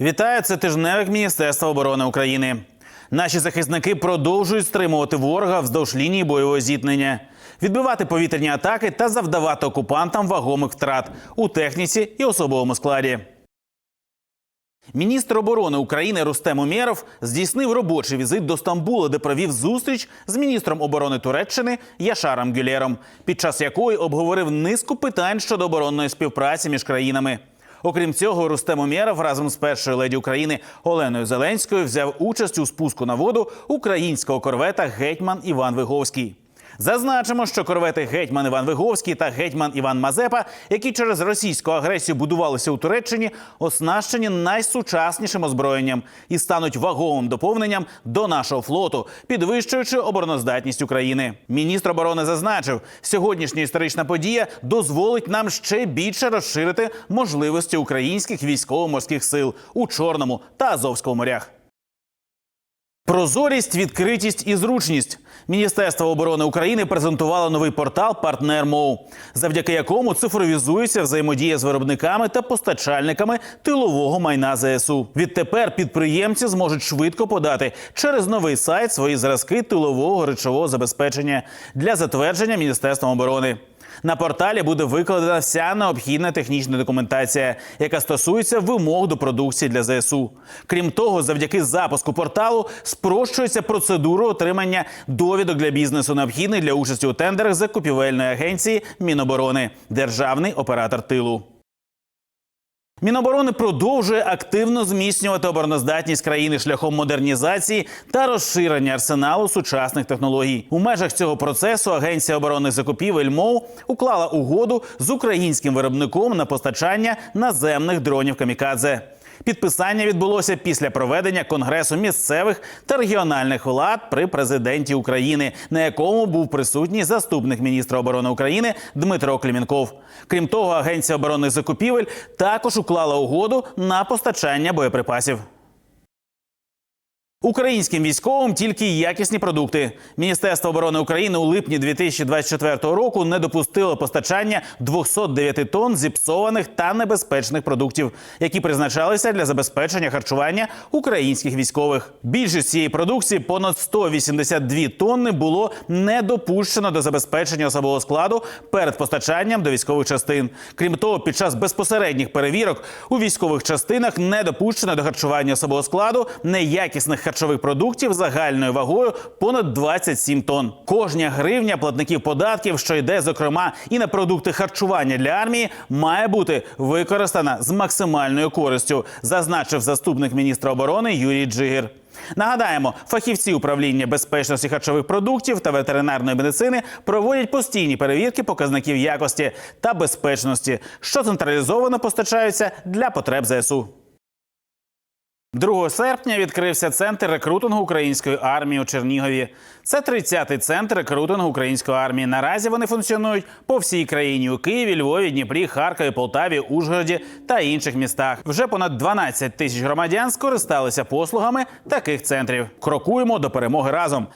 Вітаю, це тижневик Міністерства оборони України. Наші захисники продовжують стримувати ворога вздовж лінії бойового зіткнення, відбивати повітряні атаки та завдавати окупантам вагомих втрат у техніці і особовому складі. Міністр оборони України Рустем Умєров здійснив робочий візит до Стамбула, де провів зустріч з міністром оборони Туреччини Яшаром Гюлєром, під час якої обговорив низку питань щодо оборонної співпраці між країнами. Окрім цього, Рустем Умєров разом з першою леді України Оленою Зеленською взяв участь у спуску на воду українського корвета Гетьман Іван Виговський. Зазначимо, що корвети Гетьман Іван Виговський та Гетьман Іван Мазепа, які через російську агресію будувалися у Туреччині, оснащені найсучаснішим озброєнням і стануть ваговим доповненням до нашого флоту, підвищуючи обороноздатність України. Міністр оборони зазначив, сьогоднішня історична подія дозволить нам ще більше розширити можливості українських військово-морських сил у Чорному та Азовському морях. Прозорість, відкритість і зручність. Міністерство оборони України презентувало новий портал Партнер МОУ, завдяки якому цифровізується взаємодія з виробниками та постачальниками тилового майна ЗСУ. Відтепер підприємці зможуть швидко подати через новий сайт свої зразки тилового речового забезпечення для затвердження Міністерством оборони. На порталі буде викладена вся необхідна технічна документація, яка стосується вимог до продукції для ЗСУ. Крім того, завдяки запуску порталу спрощується процедура отримання довідок для бізнесу, необхідних для участі у тендерах закупівельної агенції Міноборони, державний оператор тилу. Міноборони продовжує активно зміцнювати обороноздатність країни шляхом модернізації та розширення арсеналу сучасних технологій. У межах цього процесу Агенція оборонних закупівель МОУ уклала угоду з українським виробником на постачання наземних дронів камікадзе. Підписання відбулося після проведення конгресу місцевих та регіональних влад при президенті України, на якому був присутній заступник міністра оборони України Дмитро Клімінков. Крім того, агенція оборонних закупівель також уклала угоду на постачання боєприпасів. Українським військовим тільки якісні продукти. Міністерство оборони України у липні 2024 року не допустило постачання 209 тонн зіпсованих та небезпечних продуктів, які призначалися для забезпечення харчування українських військових. Більшість цієї продукції, понад 182 тонни, було не допущено до забезпечення особового складу перед постачанням до військових частин. Крім того, під час безпосередніх перевірок у військових частинах не допущено до харчування особового складу неякісних харчових продуктів загальною вагою понад 27 тонн. Кожня гривня платників податків, що йде зокрема і на продукти харчування для армії, має бути використана з максимальною користю, зазначив заступник міністра оборони Юрій Джигір. Нагадаємо, фахівці управління безпечності харчових продуктів та ветеринарної медицини проводять постійні перевірки показників якості та безпечності, що централізовано постачаються для потреб ЗСУ. 2 серпня відкрився центр рекрутингу української армії у Чернігові. Це 30-й центр рекрутингу української армії. Наразі вони функціонують по всій країні у Києві, Львові, Дніпрі, Харкові, Полтаві, Ужгороді та інших містах. Вже понад 12 тисяч громадян скористалися послугами таких центрів. Крокуємо до перемоги разом.